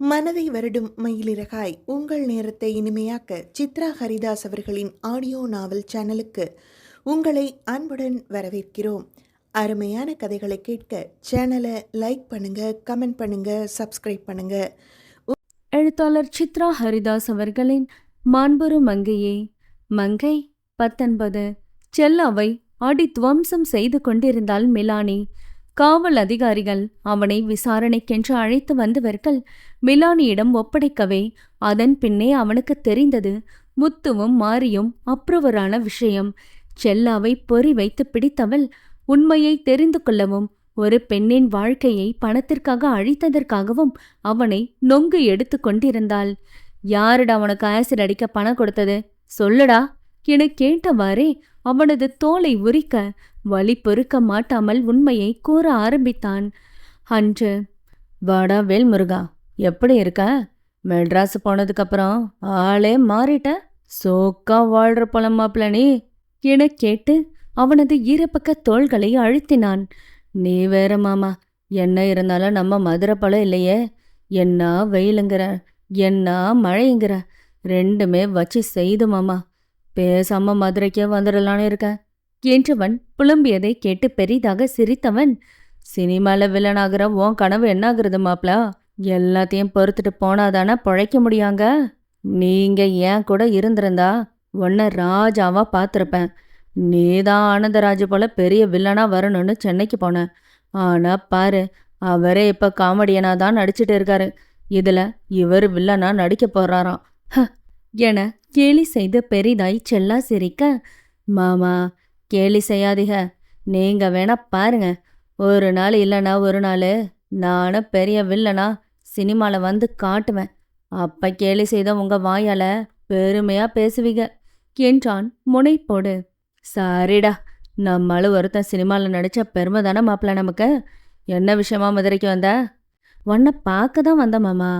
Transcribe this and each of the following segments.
மனதை வருடும் மயிலிறகாய் உங்கள் நேரத்தை இனிமையாக்க சித்ரா ஹரிதாஸ் அவர்களின் ஆடியோ நாவல் சேனலுக்கு உங்களை அன்புடன் வரவேற்கிறோம். அருமையான கதைகளை கேட்க சேனலை லைக் பண்ணுங்க கமெண்ட் பண்ணுங்க சப்ஸ்கிரைப் பண்ணுங்க. எழுத்தாளர் சித்ரா ஹரிதாஸ் அவர்களின் மாண்புரு மங்கையே மங்கை பத்தொன்பது செல்லாவை அடி துவம்சம் செய்து கொண்டிருந்தாள் மிலானி. காவல் அதிகாரிகள் அவனை விசாரணைக்கென்று அழைத்து வந்தவர்கள் மிலானியிடம் ஒப்படைக்கவே அதன் பின்னே அவனுக்கு தெரிந்தது முத்துவும் மாரியும் அப்ரூவரான விஷயம். செல்லாவை பொறி வைத்து பிடித்தவள் உண்மையை தெரிந்து கொள்ளவும் ஒரு பெண்ணின் வாழ்க்கையை பணத்திற்காக அழித்ததற்காகவும் அவனை நொங்கு எடுத்து கொண்டிருந்தாள். யாருடா அவனுக்கு ஆசிட் அடிக்க பணம் கொடுத்தது? சொல்லுடா என கேட்டவாறே அவனது தோலை உரிக்க வழி பொறுக்க மாட்டாமல் உண்மையை கூற ஆரம்பித்தான். அன்று வாடா வேல்முருகா எப்படி இருக்க? மெட்ராஸ் போனதுக்கப்புறம் ஆளே மாறிட்ட. சோக்கா வாழ்ற போல மாப்பிள நீ? என கேட்டு அவனது ஈரப்பக்க தோள்களை அழுத்தினான். நீ வேற மாமா என்ன இருந்தாலும் நம்ம மதுரை பழம் இல்லையே. என்ன வெயிலுங்கிற என்ன மழைங்கிற ரெண்டுமே வச்சு செய்து மாமா. பேசாம மதுரைக்கே வந்துடலான்னு இருக்கேன் என்றவன் புலம்பியதை கேட்டு பெரிதாக சிரித்தவன் சினிமால வில்லனாகிற உன் கனவு என்னாகிறது மாப்ளா? எல்லாத்தையும் பொறுத்துட்டு போனாதானே பொழைக்க முடியாங்க? நீங்க ஏன் கூட இருந்திருந்தா? உன்னை ராஜாவா பார்த்துருப்பேன். நீதான் ஆனந்தராஜ் போல பெரிய வில்லனா வரணும்னு சென்னைக்கு போனேன். ஆனா பாரு அவரே இப்ப காமெடியனா தான் நடிச்சிட்டு இருக்காரு. இதுல இவர் வில்லனா நடிக்க போறாராம். என கேலி செய்து பெரிதாய் செல்லா சிரிக்க மாமா கேலி செய்யாதீக. நீங்க வேணா பாருங்க. ஒரு நாள் இல்லைனா ஒரு நாள் நானும் பெரிய வில்லனா சினிமால வந்து காட்டுவேன். அப்ப கேலி செய்த உங்க வாயால பெருமையா பேசுவீங்க என்றான் முனைப்போடு. சரிடா நம்மளும் ஒருத்தன் சினிமாவில் நடித்த பெருமை தானே மாப்பிள்ள நமக்கு. என்ன விஷயமா மதுரைக்கு வந்த? உன்னை பார்க்க தான் வந்த மாமா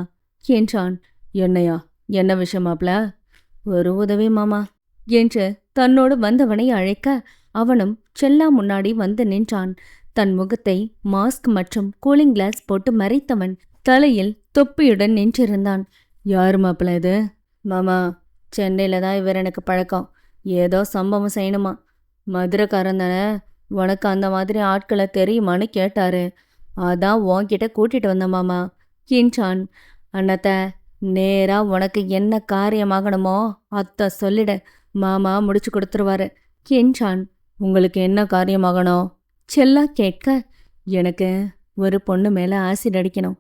என்றான். என்னையா என்ன விஷயம் மாப்பிள? ஒரு உதவி மாமா என்று தன்னோடு வந்தவனை அழைக்க அவனும் செல்லா முன்னாடி வந்து நின்றான். தன் முகத்தை மாஸ்க் மற்றும் கூலிங் கிளாஸ் போட்டு மறைத்தவன் தலையில் தொப்பியுடன் நின்றிருந்தான். யார் மாப்பிள்ள இது? மாமா சென்னையில் தான் இவர் எனக்கு பழக்கம். ஏதோ சம்பவம் செய்யணுமா? மதுரைக்காரன் தானே? உனக்கு அந்த மாதிரி ஆட்களை தெரியுமான்னு கேட்டாரு. அதான் உன்கிட்ட கூட்டிட்டு வந்தேன் மாமா என்றான். அண்ணத்த நேரா உனக்கு என்ன காரியமாகணுமோ அத்தை சொல்லிட. மாமா முடிச்சு கொடுத்துருவாரு என்றான். உங்களுக்கு என்ன காரியமாகணும் செல்லா கேட்க எனக்கு ஒரு பொண்ணு மேல ஆசிட் அடிக்கணும்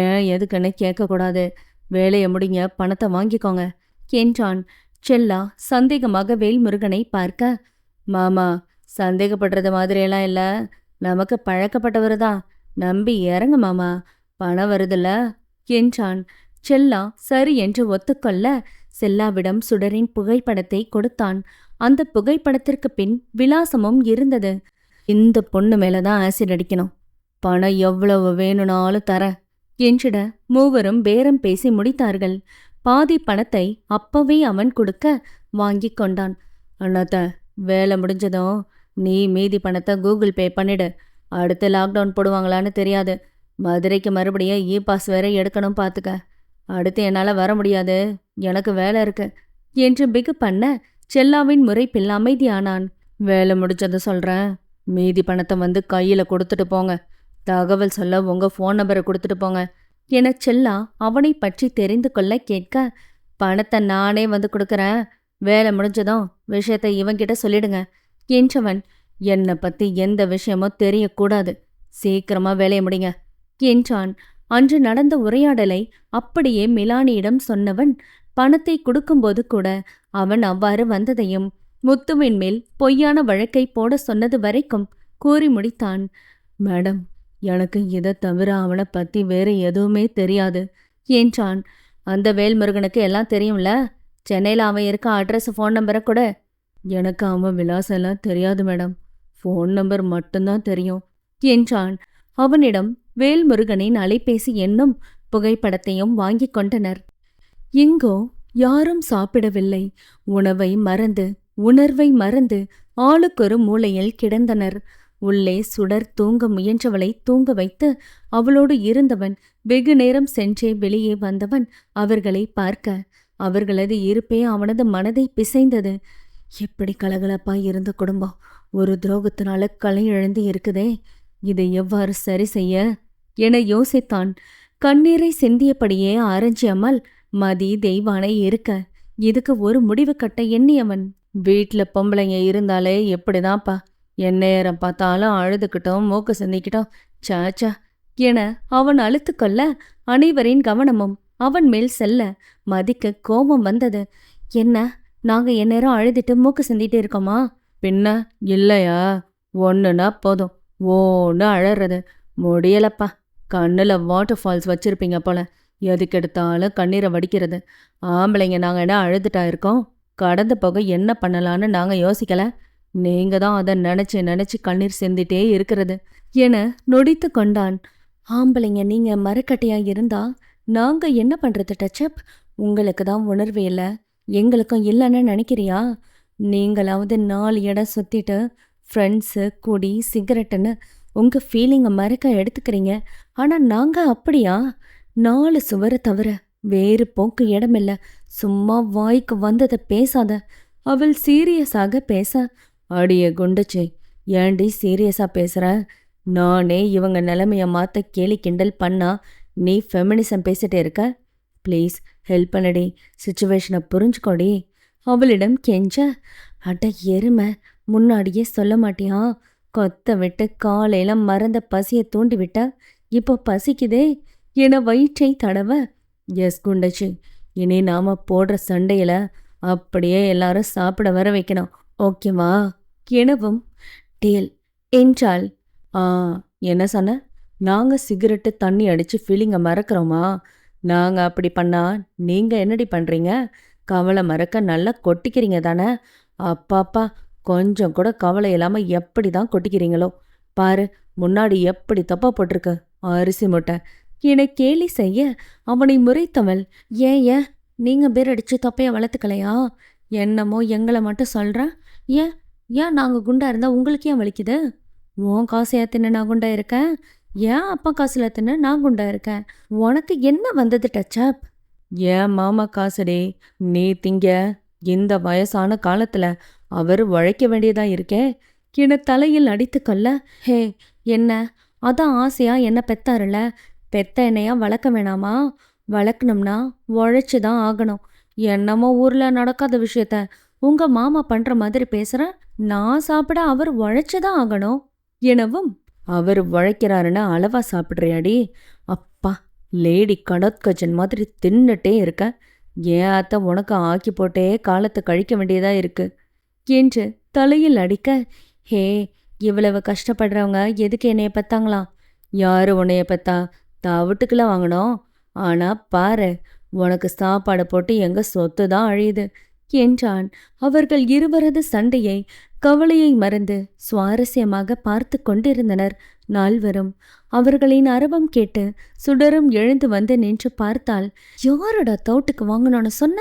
ஏன் எதுக்குன்னு கேட்கக்கூடாது. வேலையை முடிங்க பணத்தை வாங்கிக்கோங்க என்றான். செல்லா சந்தேகமாக வேல்முருகனை பார்க்க மாமா சந்தேகப்படுறது மாதிரியெல்லாம் இல்லை. நமக்கு பழக்கப்பட்டவர் தான் நம்பி இறங்க மாமா. பணம் வருதுல்ல என்றான். செல்லா சரி என்று ஒத்துக்கொள்ள செல்லாவிடம் சுடரின் புகைப்படத்தை கொடுத்தான். அந்த புகைப்படத்திற்கு பின் விலாசமும் இருந்தது. இந்த பொண்ணு மேலதான் ஆசிட் அடிக்கணும். பணம் எவ்வளவு வேணும்னாலும் தர என்றிட மூவரும் பேரம் பேசி முடித்தார்கள். பாதி பணத்தை அப்பவே அவன் கொடுக்க வாங்கி கொண்டான். அண்ணாத்த வேலை முடிஞ்சதும் நீ மீதி பணத்தை கூகுள் பே பண்ணிடு. அடுத்து லாக்டவுன் போடுவாங்களான்னு தெரியாது. மதுரைக்கு மறுபடியும் இ பாஸ் வேற எடுக்கணும் பார்த்துக்க அடுத்து என்னால் வர முடியாது. எனக்கு வேலை இருக்கு என்று பிகு பண்ண செல்லாவின் முறைப்பில் அமைதியானான். வேலை முடிச்சதை சொல்கிறேன் மீதி பணத்தை வந்து கையில் கொடுத்துட்டு போங்க. தகவல் சொல்ல உங்கள் ஃபோன் நம்பரை கொடுத்துட்டு போங்க என செல்லா அவனை பற்றி தெரிந்து கொள்ள கேட்க பணத்தை நானே வந்து கொடுக்குறேன். வேலை முடிஞ்சதும் விஷயத்தை இவன்கிட்ட சொல்லிடுங்க என்றவன் என்னை பத்தி எந்த விஷயமோ தெரியக்கூடாது. சீக்கிரமா வேலையை முடிங்க என்றான். அன்று நடந்த உரையாடலை அப்படியே மிலானியிடம் சொன்னவன் பணத்தை கொடுக்கும்போது கூட அவன் அவ்வாறு வந்ததையும் முத்துவின் மேல் பொய்யான வழக்கை போட சொன்னது வரைக்கும் கூறி முடித்தான். மேடம் எனக்கு இதை தவிர அவனை பத்தி வேற எதுவுமே தெரியாது என்றான். அந்த வேல்முருகனுக்கு எல்லாம் தெரியும்ல? சென்னையில் அவன் இருக்க அட்ரஸ் ஃபோன் நம்பரை கூட? எனக்கு அவன் விலாசம் எல்லாம் தெரியாது மேடம். ஃபோன் நம்பர் மட்டும்தான் தெரியும் என்றான். அவனிடம் வேல்முருகனின் அலைபேசி எண்ணும் புகைப்படத்தையும் வாங்கிக் கொண்டனர். இங்கோ யாரும் சாப்பிடவில்லை. உணவை மறந்து உணர்வை மறந்து ஆளுக்கொரு மூலையில் கிடந்தனர். உள்ளே சுடர் தூங்க முயன்றவளை தூங்க வைத்து அவளோடு இருந்தவன் வெகு நேரம் சென்றே வெளியே வந்தவன் அவர்களை பார்க்க. அவர்களது இருப்பே அவனது மனதை பிசைந்தது. எப்படி கலகலப்பா இருந்த குடும்பம்? ஒரு துரோகத்தினால களை இழந்து இருக்குதே. இதை எவ்வாறு சரி செய்ய? என யோசித்தான். கண்ணீரை சிந்தியபடியே ஆரஞ்சி அம்மாள் மதி தெய்வானை இருக்க இதுக்கு ஒரு முடிவு கட்ட எண்ணியவன். வீட்ல பொம்பளைங்க இருந்தாலே எப்படிதான்ப்பா? எந்நேரம் பார்த்தாலும் அழுதுகிட்டோம் மூக்கு சிந்திக்கிட்டோம். சாச்சா என அவன் அழுத்துக்கொள்ள அனைவரின் கவனமும் அவன் மேல் செல்ல மதிக்கு கோபம் வந்தது. என்ன நாங்க எந்நேரம் அழுதுட்டு மூக்கு சிந்திட்டு இருக்கோமா? பின்ன இல்லையா? ஒன்றுனா போதும். ஓன்னு அழறது. முடியலப்பா. கண்ணுல வாட்டர் ஃபால்ஸ் வச்சிருப்பீங்க போல. எதுக்கெடுத்தாலும் கண்ணீரை வடிக்கிறது. ஆம்பளைங்க நாங்கள் என்ன அழுதுட்டா இருக்கோம்? கடந்து போக என்ன பண்ணலான்னு நாங்கள் யோசிக்கலை. நீங்கள் தான் அதை நினச்சி நினச்சி கண்ணீர் சிந்திட்டே இருக்கிறது. என நொடித்து கொண்டான். ஆம்பளைங்க நீங்கள் மரக்கட்டையாக இருந்தா நாங்கள் என்ன பண்ணுறது டச்சப்? உங்களுக்கு தான் உணர்வு இல்லை. எங்களுக்கும் இல்லைன்னு நினைக்கிறியா? நீங்களாவது நாலு இடம் சுற்றிட்டு ஃப்ரெண்ட்ஸு குடி சிகரெட்டுன்னு உங்கள் ஃபீலிங்கை மறக்க எடுத்துக்கிறீங்க. ஆனால் நாங்கள் அப்படியா? நாலு சுவரை தவிர வேறு போக்கு இடமில்ல. சும்மா வாய்க்கு வந்ததை பேசாத. அவள் சீரியஸாக பேச அடிய குண்டுச்சே ஏண்டி சீரியஸா பேசுற? நானே இவங்க நிலைமையை மாத்த கேலி கிண்டல் பண்ணா நீ ஃபெமினிசம் பேசிட்டே இருக்க? ப்ளீஸ் ஹெல்ப் பண்ணடி. சுச்சுவேஷனை புரிஞ்சுக்கோடி. அவளிடம் கெஞ்ச அட எருமை முன்னாடியே சொல்ல மாட்டியா? கொத்த விட்டு காலையில மறந்த பசியை தூண்டி விட்ட? இப்போ பசிக்குதே. என வயிற்றை தடவ எஸ் குண்டச்சி இனி நாம போடுற சண்டையில அப்படியே எல்லாரும் சாப்பிட வர வைக்கணும். ஓகேவா எனவும் டேல் என்றால் ஆ என்ன சொன்ன? நாங்கள் சிகரெட்டு தண்ணி அடித்து ஃபீலிங்கை மறக்கிறோமா? நாங்கள் அப்படி பண்ணா நீங்கள் என்னடி பண்ணுறீங்க கவலை மறக்க நல்லா கொட்டிக்கிறீங்க தானே? அப்பாப்பா கொஞ்சம் கூட கவலை இல்லாமல் எப்படி தான் கொட்டிக்கிறீங்களோ? பாரு முன்னாடி எப்படி தப்பா போட்டிருக்கு? அரிசி முட்டை. என கேலி செய்ய அவனை முறைத்தவள். ஏன் ஏன்? நீங்க பேர் அடிச்சு தொப்பையை வளர்த்துக்கலையா? என்னமோ எங்களை மட்டும் சொல்கிறேன் ஏன் ஏன் நாங்க குண்டா இருந்தா உங்களுக்கு ஏன் வலிக்குது? உன் காசையா தின்னு நான் குண்டா இருக்கேன். ஏன் அப்பா காசில் தின்னு நான் குண்டா இருக்கேன்? உனக்கு என்ன வந்தது டச்சப் ஏன் மாமா காசுடே? நீ திங்க. இந்த வயசான காலத்துல அவர் உழைக்க வேண்டியதா இருக்கே. என தலையில் அடித்துக்கொள்ள ஹே என்ன? அதான் ஆசையா என்ன பெத்தாருல பெத்த என்னையா வளர்க்க வேணாமா? வளர்க்கணும்னா உழைச்சி தான் ஆகணும். என்னமோ ஊர்ல நடக்காத விஷயத்த உங்க மாமா பண்ற மாதிரி பேசுகிறேன் நான் சாப்பிட அவர் உழைச்சி தான் ஆகணும். எனவும் அவர் உழைக்கிறாருன்னு அளவா சாப்பிட்றியாடி. அப்பா லேடி கடற்கஜன் மாதிரி தின்னுட்டே இருக்க. ஏன் அத்தை உனக்கு ஆக்கி போட்டே காலத்தை கழிக்க வேண்டியதா இருக்கு? என்று தலையில் அடிக்க ஹே இவ்வளவு கஷ்டப்படுறவங்க எதுக்கு என்னைய பெத்தாங்களாம் யாரு உன்னைய பெத்தா? தவிட்டுக்குள்ள வாங்கினோம் ஆனால் பாரு உனக்கு சாப்பாடு போட்டு எங்க சொத்து தான் அழியுது. என்றான். அவர்கள் இருவரது சண்டையை கவலையை மறந்து சுவாரஸ்யமாக பார்த்து கொண்டிருந்தனர் நால்வரும். அவர்களின் அரவம் கேட்டு சுடரும் எழுந்து வந்து நின்று பார்த்தால் யாரோட தோட்டுக்கு வாங்கணும்னு சொன்ன?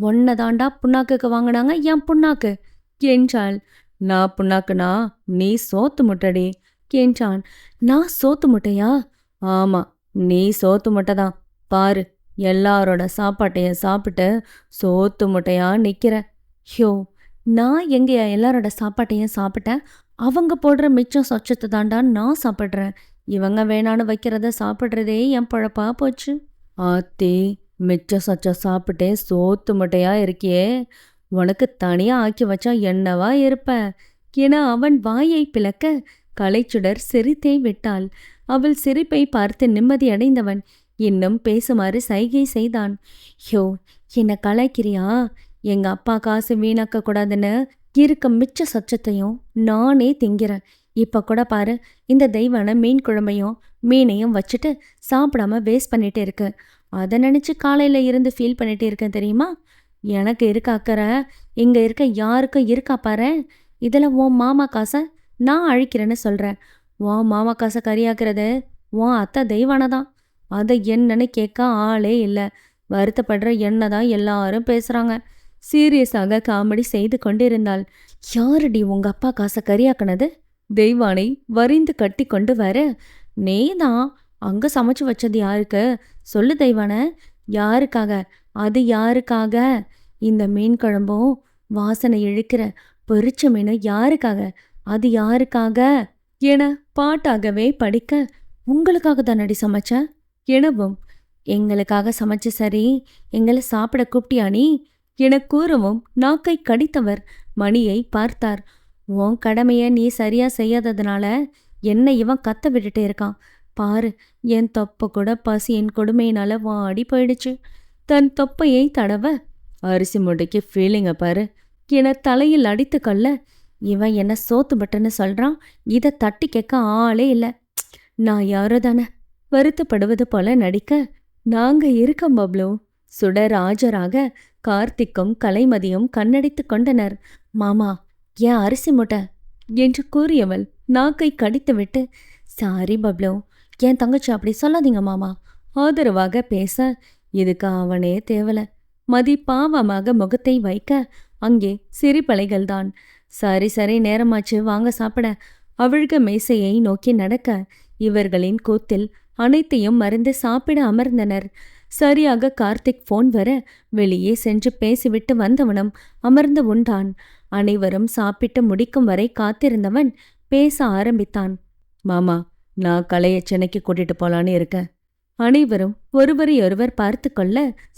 ஒன்னதாண்டா புண்ணாக்குக்கு வாங்கினாங்க என் புண்ணாக்கு. என்றாள். நான் புண்ணாக்குனா நீ சோத்து முட்டடி. என்றான். நான் சோத்து முட்டையா? ஆமா. நீ சோத்து முட்டை தான் பாரு எல்லாரோட சாப்பாட்டைய சாப்பிட்டு சோத்து முட்டையா நிற்கிற ஹியோ நான் எங்கேயா எல்லாரோட சாப்பாட்டையும் சாப்பிட்டேன். அவங்க போடுற மிச்சம் சொச்சத்தை தாண்டா நான் சாப்பிட்றேன். இவங்க வேணான்னு வைக்கிறத சாப்பிட்றதே என் பழப்பா போச்சு. ஆத்தி மிச்சம் சொச்சம் சாப்பிட்டே சோத்து முட்டையா இருக்கியே. உனக்கு தனியாக ஆக்கி வச்சா என்னவா இருப்ப? என அவன் வாயை பிளக்க கலைச்சுடர் சிரித்தே விட்டாள். அவள் சிரிப்பை பார்த்து நிம்மதியடைந்தவன். இன்னும் பேசுமாறு சைகை செய்தான். யோ என்ன கலாய்க்கிறியா? எங்க அப்பா காசு வீணாக்க கூடாதுன்னு இருக்க மிச்ச சச்சத்தையும் நானே திங்கிறேன். இப்ப கூட பாரு இந்த தெய்வான மீன் குழம்பையும் மீனையும் வச்சுட்டு சாப்பிடாம வேஸ்ட் பண்ணிட்டு இருக்கு. அதை நினைச்சு காலையில இருந்து ஃபீல் பண்ணிட்டு இருக்கேன் தெரியுமா? எனக்கு இருக்க அக்கறை இங்க இருக்க யாருக்கும் இருக்கா பாரு? இதில் உன் மாமா காசை நான் அழிக்கிறேன்னு சொல்கிறேன் உன் மாமா காசை கரியாக்குறது உன் அத்தை தெய்வானதான். அதை என்னன்னு கேட்க ஆளே இல்லை. வருத்தப்படுற என்ன தான் எல்லாரும் பேசுகிறாங்க சீரியஸாக காமெடி செய்து கொண்டிருந்தாள். யாருடி உங்க அப்பா காசை கரியாக்குனது? தெய்வானை வரிந்து கட்டி கொண்டு வர? நீதான். அங்கே சமைச்சு வச்சது யாருக்கு? சொல்லு தெய்வான. யாருக்காக? அது யாருக்காக? இந்த மீன் குழம்பும் வாசனை இழுக்கிற பொரிச்ச மீன் யாருக்காக? அது யாருக்காக? என பாட்டாகவே படிக்க உங்களுக்காக தானடி சமைச்சேன் எனவும் எங்களுக்காக சமைச்ச சரி எங்களை சாப்பிட கூப்பிட்டியா நீ? என கூறவும் நாக்கை கடித்தவர் மணியை பார்த்தார். உன் கடமையை நீ சரியா செய்யாததுனால என்ன இவன் கத்த விட்டுட்டே இருக்கான். பாரு என் தொப்பை கூட பசியின் கொடுமையினால வாடி போயிடுச்சு. தன் தொப்பையை தடவ அரிசி முட்டைக்கு ஃபீலிங்க பாரு என தலையில் அடித்து கொள்ள இவன் என்ன சோத்து பட்டன்னு சொல்றான்? இதை தட்டி கேட்க ஆளே இல்லை. நான் யாரோ தானே வருத்தப்படுவது போல நடிக்க. நாங்க இருக்கோம் பப்ளு. சுடர் ஆஜராக கார்த்திக்கும் கலைமதியும் கண்ணடித்து கொண்டனர். மாமா ஏன் அரிசி முட்டை? என்று கூறியவள் நாக்கை கடித்துவிட்டு சாரி பப்ளு. என் தங்கச்சி அப்படி சொல்லாதீங்க மாமா. ஆதரவாக பேச. இதுக்கு அவனே தேவலை. மதி பாவமாக முகத்தை வைக்க அங்கே சிரிப்பலைகள்தான். சரி சரி நேரமாச்சு வாங்க சாப்பிட. அவிழ்க மேசையை நோக்கி நடக்க இவர்களின் கூத்தில் அனைத்தையும் மறந்து சாப்பிட அமர்ந்தனர். சரியாக கார்த்திக் ஃபோன் வர வெளியே சென்று பேசிவிட்டு வந்தவனும் அமர்ந்து உண்டான். அனைவரும் சாப்பிட்டு முடிக்கும் வரை காத்திருந்தவன் பேச ஆரம்பித்தான். மாமா நான் கலையை சென்னைக்கு கூட்டிட்டு போலான்னு இருக்கேன். அனைவரும் ஒருவரையொருவர் பார்த்து கொள்ள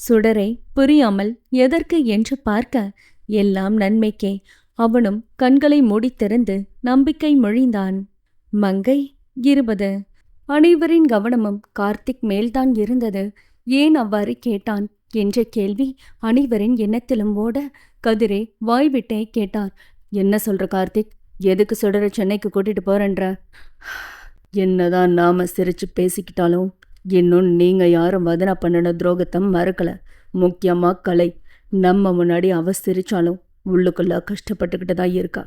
சுடரை புரியாமல் எதற்கு என்று பார்க்க எல்லாம் நன்மைக்கே. அவனும் கண்களை மூடித்திறந்து நம்பிக்கை மொழிந்தான். மங்கை இருபது. அனைவரின் கவனமும் கார்த்திக் மேல்தான் இருந்தது. ஏன் அவ்வாறு கேட்டான்? என்ற கேள்வி அனைவரின் எண்ணத்திலும் ஓட கதிரே வாய்விட்டே கேட்டார். என்ன சொல்ற கார்த்திக்? எதுக்கு சுடற சென்னைக்கு கூட்டிட்டு போறன்ற? என்னதான் நாம சிரிச்சு பேசிக்கிட்டாலும் இன்னும் நீங்க யாரும் வதனா பண்ணின துரோகத்தை மறக்கல. முக்கியமா கலை. நம்ம முன்னாடி அவ சிரிச்சாலும் உள்ளுக்குள்ளே கஷ்டப்பட்டுக்கிட்டு தான் இருக்கா.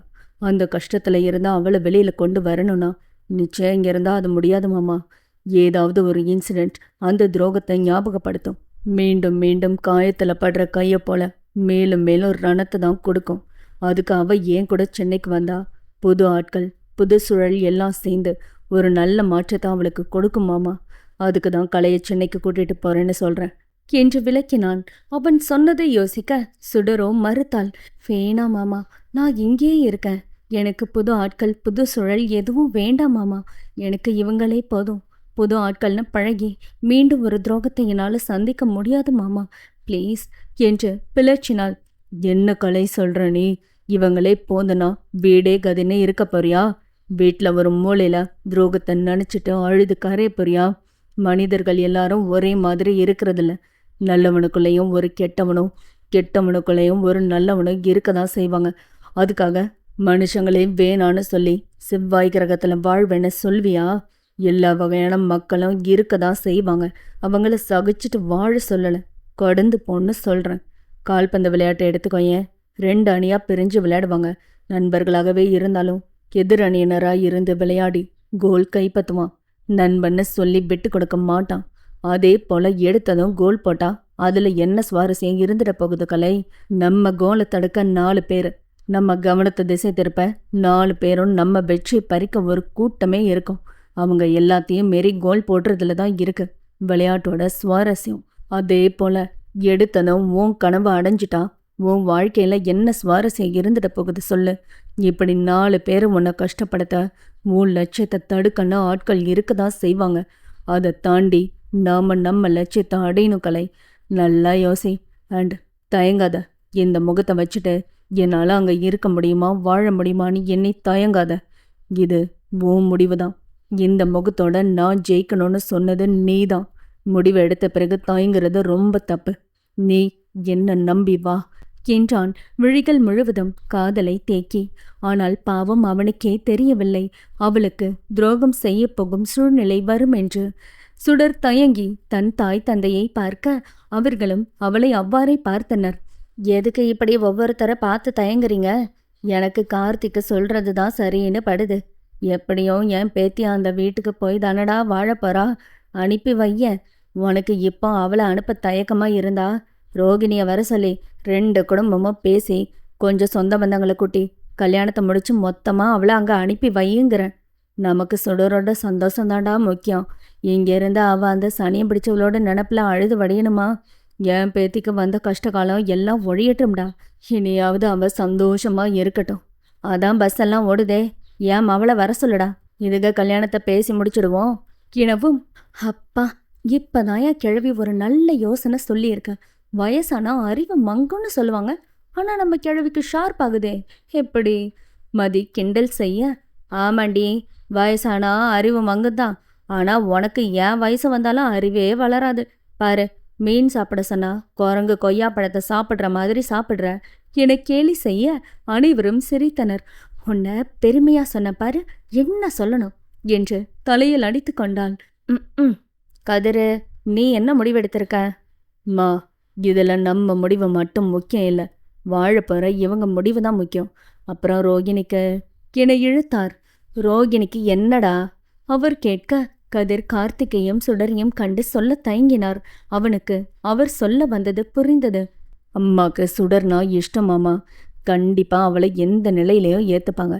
அந்த கஷ்டத்தில் இருந்தால் அவளை வெளியில் கொண்டு வரணும்னா நிச்சயம் இங்கே இருந்தால் அது முடியாது மாமா. ஏதாவது ஒரு இன்சிடெண்ட் அந்த துரோகத்தை ஞாபகப்படுத்தும். மீண்டும் மீண்டும் காயத்தில் படுற கையை போல மேலும் மேலும் ரணத்தை தான் கொடுக்கும். அதுக்கு அவள் ஏன் கூட சென்னைக்கு வந்தா? புது ஆட்கள் புது சுழல் எல்லாம் சேர்ந்து ஒரு நல்ல மாற்றத்தை அவளுக்கு கொடுக்கும் மாமா. அதுக்கு தான் கலையை சென்னைக்கு கூட்டிகிட்டு போகிறேன்னு சொல்கிறேன் என்று விளக்கினான். அவன் சொன்னதை யோசிக்க சுடரோ மறுத்தாள் வேணா மாமா நான் இங்கேயே இருக்கேன். எனக்கு புது ஆட்கள் புது சுழல் எதுவும் வேண்டாம் மாமா. எனக்கு இவங்களே போதும். புது ஆட்கள்னு பழகி மீண்டும் ஒரு துரோகத்தை என்னால் சந்திக்க முடியாது மாமா. ப்ளீஸ் என்று பிளர்ச்சினாள். என்ன கலை சொல்கிற நீ? இவங்களே போந்தனா வீடே கதின்னு இருக்க போறியா? வீட்டில் ஒரு மூலையில் துரோகத்தை நினச்சிட்டு அழுது கரைய போறியா? மனிதர்கள் எல்லாரும் ஒரே மாதிரி இருக்கிறதில்ல. நல்லவனுக்குள்ளேயும் ஒரு கெட்டவனும் கெட்டவனுக்குள்ளேயும் ஒரு நல்லவனும் இருக்க தான் செய்வாங்க. அதுக்காக மனுஷங்களே வேணான்னு சொல்லி செவ்வாய் கிரகத்தில் வாழ்வேன்னு சொல்வியா எல்லா வகையான மக்களும் இருக்க தான் செய்வாங்க. அவங்கள சகிச்சுட்டு வாழ சொல்லலை. கடந்து போன்னு சொல்கிறேன் கால்பந்து விளையாட்டை எடுத்துக்கோயேன் ரெண்டு அணியாக பிரிஞ்சு விளையாடுவாங்க. நண்பர்களாகவே இருந்தாலும் எதிர் அணியினராக இருந்து விளையாடி கோல் கைப்பற்றுவான். நண்பன்னு சொல்லி விட்டு கொடுக்க மாட்டான். அதே போல எடுத்ததும் கோல் போட்டா அதுல என்ன சுவாரஸ்யம் இருந்துட போகுது கலை? நம்ம கோலை தடுக்க நாலு பேர். நம்ம கவனத்தை திசை திருப்ப நாலு பேரும் நம்ம பெட்ஷீட் பறிக்க ஒரு கூட்டமே இருக்கும். அவங்க எல்லாத்தையும் மீறி கோல் போடுறதுல தான் இருக்கு. விளையாட்டோட சுவாரஸ்யம். அதே போல எடுத்ததும் உன் கனவை அடைஞ்சிட்டா உன் வாழ்க்கையில என்ன சுவாரஸ்யம் இருந்துட போகுது சொல்லு. இப்படி நாலு பேர் உன்னை கஷ்டப்படுத்த உன் லட்சியத்தை தடுக்கன்னு ஆட்கள் இருக்க தான் செய்வாங்க. அதை தாண்டி நாம நம்ம லட்சியத்தை அடையணும் கலை. நல்லா யோசி. அண்ட் தயங்காத. இந்த முகத்தை வச்சுட்டு என்னால் அங்கே இருக்க முடியுமா வாழ முடியுமான்னு என்னை தயங்காத. இது உன் முடிவு தான் இந்த முகத்தோட நான் ஜெயிக்கணும்னு சொன்னது நீ தான் முடிவு எடுத்த பிறகு தயங்குறது ரொம்ப தப்பு. நீ என்ன நம்பி வா என்றான். விழிகள் முழுவதும் காதலை தேக்கி. ஆனால் பாவம் அவனுக்கே தெரியவில்லை. அவளுக்கு துரோகம் செய்யப்போகும் சூழ்நிலை வரும் என்று சுடர் தயங்கி தன் தாய் தந்தையை பார்க்க அவர்களும் அவளை அவ்வாறே பார்த்தனர். எதுக்கு இப்படி ஒவ்வொருத்தரை பார்த்து தயங்குறீங்க? எனக்கு கார்த்திக்கு சொல்றது தான் சரின்னு படுது. எப்படியோ என் பேத்தி அந்த வீட்டுக்கு போய் தானடா வாழப்போறா அனுப்பி வைய. உனக்கு இப்போ அவளை அனுப்ப தயக்கமா இருந்தா? ரோகிணியை வர சொல்லி ரெண்டு குடும்பமும் பேசி கொஞ்சம் சொந்த பந்தங்களை கூட்டி கல்யாணத்தை முடிச்சு மொத்தமாக அவளை அங்கே அனுப்பி வையுங்கிறேன். நமக்கு சுடரோட சந்தோஷம் தாண்டா முக்கியம். இங்கேருந்து அவள் அவ அந்த சனியம் பிடிச்சவளோட நினப்பில் அழுது வடையணுமா? என் பேத்திக்கு வந்த கஷ்ட காலம் எல்லாம் ஒழியட்டும்டா. இனியாவது அவ சந்தோஷமாக இருக்கட்டும். அதான் பஸ் எல்லாம் ஓடுதே. ஏன் அவளை வர சொல்லுடா. இதுக கல்யாணத்தை பேசி முடிச்சிடுவோம். கிணவும். அப்பா இப்போதான் என் கிழவி ஒரு நல்ல யோசனை சொல்லியிருக்க. வயசானா அறிவு மங்குன்னு சொல்லுவாங்க. ஆனால் நம்ம கிழவிக்கு ஷார்ப் ஆகுதே. எப்படி? மதி கிண்டல் செய்ய. ஆமாண்டி வயசானா அறிவு மங்குதான். ஆனா உனக்கு ஏன் வயசு வந்தாலும் அறிவே வளராது. பாரு மீன் சாப்பிட சொன்னா குரங்கு கொய்யா பழத்தை சாப்பிட்ற மாதிரி சாப்பிட்ற. என கேலி செய்ய அனைவரும் சிரித்தனர். உன்னை பெருமையா சொன்ன பாரு என்ன சொல்லணும்? என்று தலையில் அடித்து கொண்டாள். ம் ம். கதிரு நீ என்ன முடிவெடுத்திருக்க? மா இதில் நம்ம முடிவு மட்டும் முக்கியம் இல்லை. வாழ இவங்க முடிவு தான் முக்கியம். அப்புறம் ரோகிணிக்கு என இழுத்தார். ரோகிணிக்கு என்னடா? அவர் கேட்க கதிர் கார்த்திகையும் சுடரையும் கண்டு சொல்ல தயங்கினார். அவனுக்கு அவர் சொல்ல வந்தது புரிந்தது. அம்மாக்கு சுடர்னா இஷ்டமாமா கண்டிப்பா அவளை எந்த நிலையிலையும் ஏத்துப்பாங்க.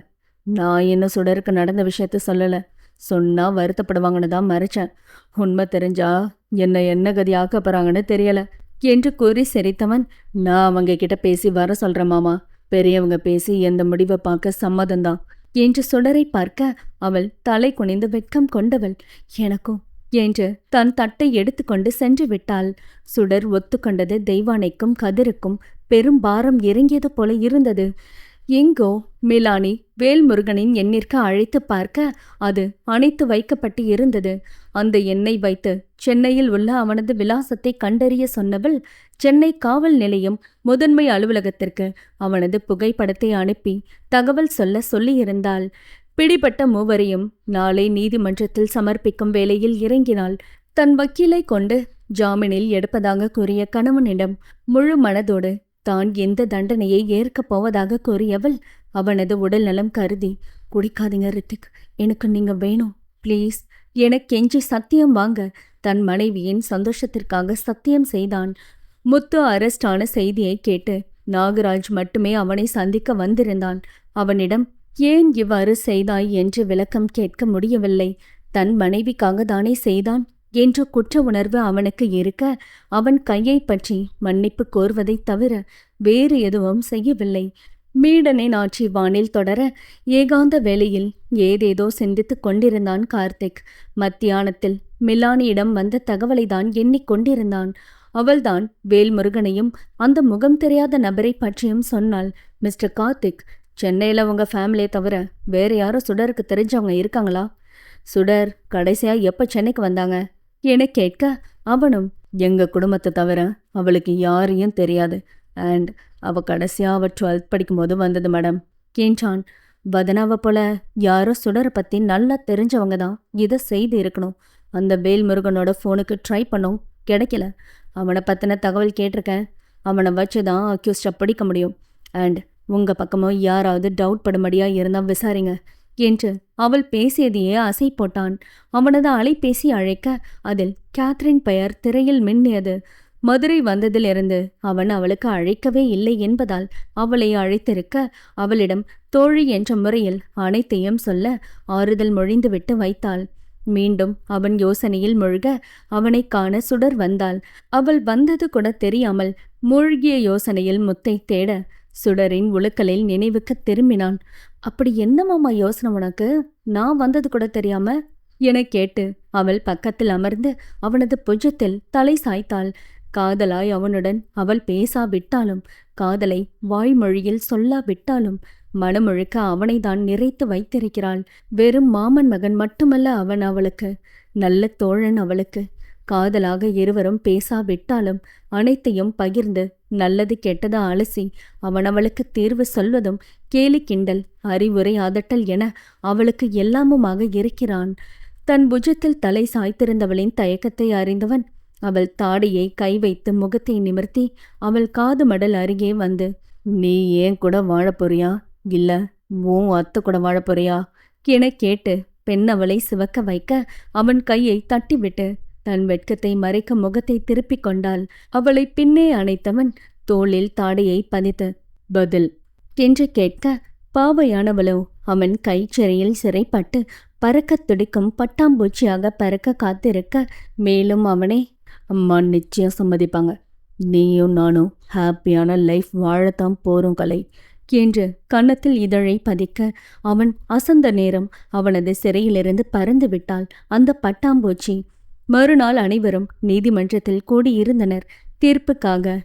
நான் என்ன சுடருக்கு நடந்த விஷயத்த சொல்லல. சொன்னா வருத்தப்படுவாங்கன்னு தான் மறைச்சேன். உண்மை தெரிஞ்சா என்ன என்ன கதி ஆக்க போறாங்கன்னு தெரியல என்று கூறி சிரித்தவன் நான் அவங்க கிட்ட பேசி வர சொல்றேன் மாமா. பெரியவங்க பேசி எந்த முடிவை பார்க்க சம்மதம்தான் என்று சுடரை பார்க்க அவள் தலை குனிந்து வெட்கம் கொண்டவள். எனக்கும் என்று தன் தட்டை எடுத்துக்கொண்டு சென்று விட்டாள். சுடர் ஒத்துக்கொண்டது தெய்வானைக்கும் கதிருக்கும் பெரும் பாரம் இறங்கியது போல இருந்தது. எங்கோ மிலானி வேல்முருகனின் எண்ணிற்கு அழைத்து பார்க்க அது அணைத்து வைக்கப்பட்டு இருந்தது. அந்த எண்ணை வைத்து சென்னையில் உள்ள அவனது விலாசத்தை கண்டறிய சொன்னவள் சென்னை காவல் நிலையம் முதன்மை அலுவலகத்திற்கு அவனது புகைப்படத்தை அனுப்பி தகவல் சொல்ல சொல்லியிருந்தாள். பிடிபட்ட மூவரையும் நாளை நீதிமன்றத்தில் சமர்ப்பிக்கும் வேளையில் இறங்கினாள். தன் வக்கீலை கொண்டு ஜாமீனில் எடுப்பதாக கூறிய கணவனிடம் முழு மனதோடு தான் எந்த தண்டனையை ஏற்கப் போவதாக கூறியவள். அவனது உடல் நலம் கருதி குடிக்காதீங்க ரித்திக் எனக்கு நீங்க வேணும் ப்ளீஸ். என கெஞ்சி சத்தியம் வாங்க. தன் மனைவியின் சந்தோஷத்திற்காக சத்தியம் செய்தான். முத்து அரெஸ்ட் ஆன செய்தியை கேட்டு நாகராஜ் மட்டுமே அவனை சந்திக்க வந்திருந்தான். அவனிடம் ஏன் இவ்வாறு செய்தாய்? என்று விளக்கம் கேட்க முடியவில்லை. தன் மனைவிக்காக தானே செய்தான். என்ற குற்ற உணர்வு அவனுக்கு இருக்க அவன் கையை பற்றி மன்னிப்பு கோருவதைத் தவிர வேறு எதுவும் செய்யவில்லை. மீடனை ஆட்சி வானில் தொடர ஏகாந்த வேளையில் ஏதேதோ சிந்தித்துக் கொண்டிருந்தான் கார்த்திக். மத்தியானத்தில் மிலானியிடம் வந்த தகவலை தான் எண்ணிக்கொண்டிருந்தான் அவள்தான் வேல்முருகனையும் அந்த முகம் தெரியாத நபரை பற்றியும் சொன்னாள். மிஸ்டர் கார்த்திக் சென்னையில் உங்க ஃபேமிலியை தவிர வேற யாரும் சுடருக்கு தெரிஞ்சவங்க இருக்காங்களா? சுடர் கடைசியா எப்ப சென்னைக்கு வந்தாங்க? என கேட்க அவனும் எங்க குடும்பத்தை தவிர அவளுக்கு யாரையும் தெரியாது. அண்ட் அவ கடைசியா அவ டுவெல்த் படிக்கும்போது வந்தது மேடம் என்றான். வதனாவை போல யாரோ சுடரை பத்தி நல்லா தெரிஞ்சவங்க தான் இதை செய்து இருக்கணும். அந்த வேல்முருகனோட ஃபோனுக்கு ட்ரை பண்ணோம். கிடைக்கல. அவனை பத்தின தகவல் கேட்டிருக்கேன். அவனை வச்சு தான் அக்யூஸ்டை பிடிக்க முடியும். அண்ட் உங்கள் பக்கமும் யாராவது டவுட் படும்படியாக இருந்தால் விசாரிங்க. என்று அவள் பேசியதையே அசை போட்டான். அவனது அலைபேசி அழைக்க அதில் கேத்ரின் பெயர் திரையில் மின்னியது. மதுரை வந்ததிலிருந்து அவன் அவளுக்கு அழைக்கவே இல்லை என்பதால் அவளை அழைத்திருக்க அவளிடம் தோழி என்ற முறையில் அனைத்தையும் சொல்ல ஆறுதல் மொழிந்துவிட்டு வைத்தாள். மீண்டும் அவன் யோசனையில் முழுக அவனைக் காண சுடர் வந்தாள். அவள் வந்தது கூட தெரியாமல் மூழ்கிய யோசனையில் முத்தை தேட சுடரின் உழுக்களில் நினைவுக்கு திரும்பினான். அப்படி என்னமாம்மா யோசனை உனக்கு? நான் வந்தது கூட தெரியாம? என கேட்டு அவள் பக்கத்தில் அமர்ந்து அவனது புஜத்தில் தலை சாய்த்தாள். காதலாய் அவனுடன் அவள் பேசாவிட்டாலும் காதலை வாய்மொழியில் சொல்லாவிட்டாலும் மனமுழுக்க அவனைதான் நிறைத்து வைத்திருக்கிறாள். வெறும் மாமன் மகன் மட்டுமல்ல அவன் அவளுக்கு நல்ல தோழன் அவளுக்கு. காதலாக இருவரும் பேசாவிட்டாலும் அனைத்தையும் பகிர்ந்து நல்லது கெட்டது அலசி அவன் அவளுக்கு தீர்வு சொல்வதும் கேலி கிண்டல் அறிவுரை அதட்டல் என அவளுக்கு எல்லாமுமாக இருக்கிறான். தன் புஜத்தில் தலை சாய்த்திருந்தவளின் தயக்கத்தை அறிந்தவன் அவள் தாடியை கை வைத்து முகத்தை நிமிர்த்தி அவள் காது மடல் அருகே வந்து நீ ஏன் கூட வாழப்போறியா இல்ல உன் அத்தை கூட வாழப் போறியா? என கேட்டு பெண் அவளை சிவக்க வைக்க அவன் கையை தட்டிவிட்டு தன் வெட்கத்தை மறைக்க முகத்தை திருப்பிக் கொண்டாள். அவளை பின்னே அணைத்தவன் தோளில் தாடையை பதித்து பதில் என்று கேட்க பாவையானவளோ அவன் கைச்சிறையில் சிறைப்பட்டு பறக்கத் துடிக்கும் பட்டாம்பூச்சியாக பறக்க காத்திருக்க மேலும் அவனே அம்மா நிச்சயம் சம்மதிப்பாங்க. நீயும் நானும் ஹாப்பியான லைஃப் வாழத்தான் போறோம் கலை என்று கன்னத்தில் இதழை பதிக்க அவன் அசந்த நேரம் அவனது சிறையிலிருந்து பறந்து விட்டாள். அந்த பட்டாம்பூச்சி மறுநாள் அனைவரும் நீதிமன்றத்தில் கூடியிருந்தனர். தீர்ப்புக்காக